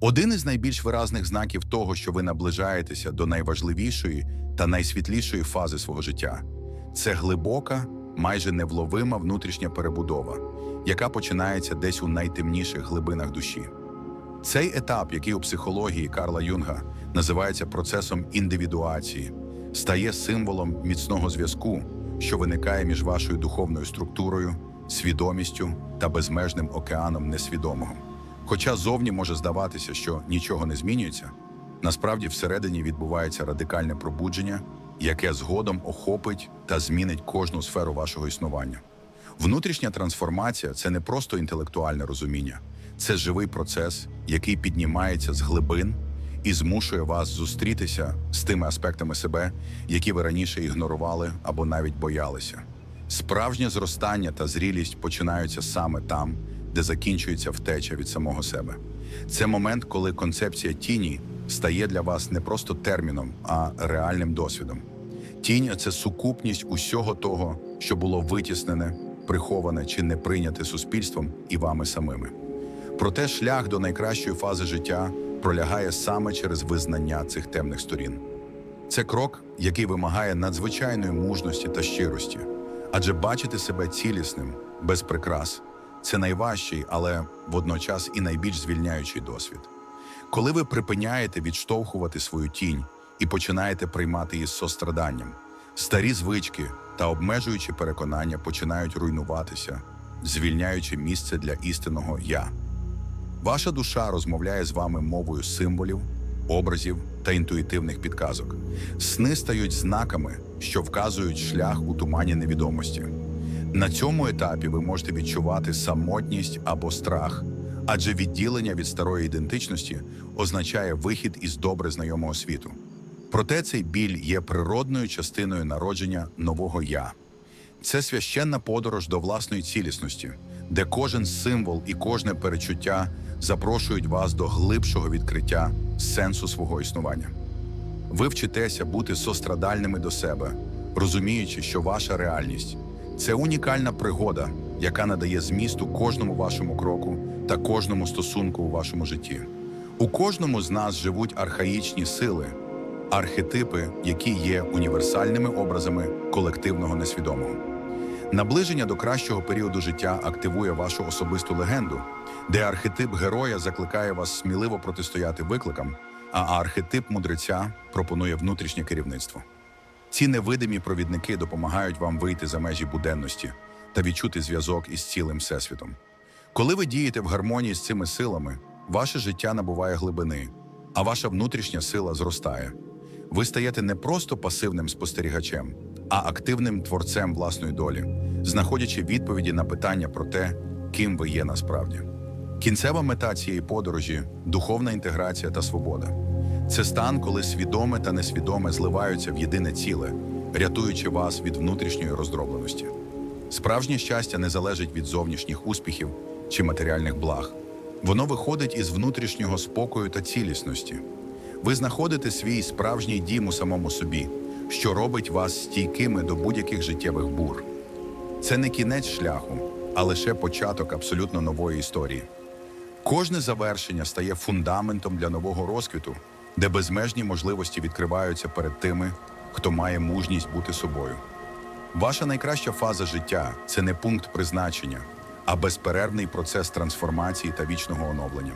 Один із найбільш виразних знаків того, що ви наближаєтеся до найважливішої та найсвітлішої фази свого життя, це глибока, майже невловима внутрішня перебудова, яка починається десь у найтемніших глибинах душі. Цей етап, який у психології Карла Юнга називається процесом індивідуації, стає символом міцного зв'язку, що виникає між вашою духовною структурою, свідомістю та безмежним океаном несвідомого. Хоча зовні може здаватися, що нічого не змінюється, насправді всередині відбувається радикальне пробудження, яке згодом охопить та змінить кожну сферу вашого існування. Внутрішня трансформація це не просто інтелектуальне розуміння, це живий процес, який піднімається з глибин і змушує вас зустрітися з тими аспектами себе, які ви раніше ігнорували або навіть боялися. Справжнє зростання та зрілість починаються саме там, де закінчується втеча від самого себе. Це момент, коли концепція тіні стає для вас не просто терміном, а реальним досвідом. Тінь це сукупність усього того, що було витіснене, приховане чи не прийняте суспільством і вами самими. Проте шлях до найкращої фази життя пролягає саме через визнання цих темних сторін. Це крок, який вимагає надзвичайної мужності та щирості, адже бачити себе цілісним, без прикрас це найважчий, але водночас і найбільш звільняючий досвід. Коли ви припиняєте відштовхувати свою тінь і починаєте приймати її з состраданням, старі звички та обмежуючі переконання починають руйнуватися, звільняючи місце для істинного я. Ваша душа розмовляє з вами мовою символів, образів та інтуїтивних підказок. Сни стають знаками, що вказують шлях у тумані невідомості. На цьому етапі ви можете відчувати самотність або страх, адже відділення від старої ідентичності означає вихід із добре знайомого світу. Проте цей біль є природною частиною народження нового я. Це священна подорож до власної цілісності, де кожен символ і кожне перечуття запрошують вас до глибшого відкриття сенсу свого існування. Ви вчитеся бути сострадальними до себе, розуміючи, що ваша реальність це унікальна пригода, яка надає змісту кожному вашому кроку та кожному стосунку у вашому житті. У кожному з нас живуть архаїчні сили, архетипи, які є універсальними образами колективного несвідомого. Наближення до кращого періоду життя активує вашу особисту легенду, де архетип героя закликає вас сміливо протистояти викликам, а архетип мудреця пропонує внутрішнє керівництво. Ці невидимі провідники допомагають вам вийти за межі буденності та відчути зв'язок із цілим всесвітом. Коли ви дієте в гармонії з цими силами, ваше життя набуває глибини, а ваша внутрішня сила зростає. Ви стаєте не просто пасивним спостерігачем, а активним творцем власної долі, знаходячи відповіді на питання про те, ким ви є насправді. Кінцева мета цієї подорожі духовна інтеграція та свобода. Це стан, коли свідоме та несвідоме зливаються в єдине ціле, рятуючи вас від внутрішньої роздробленості. Справжнє щастя не залежить від зовнішніх успіхів чи матеріальних благ. Воно виходить із внутрішнього спокою та цілісності. Ви знаходите свій справжній дім у самому собі, що робить вас стійкими до будь-яких життєвих бур. Це не кінець шляху, а лише початок абсолютно нової історії. Кожне завершення стає фундаментом для нового розквіту, де безмежні можливості відкриваються перед тими, хто має мужність бути собою. Ваша найкраща фаза життя це не пункт призначення, а безперервний процес трансформації та вічного оновлення.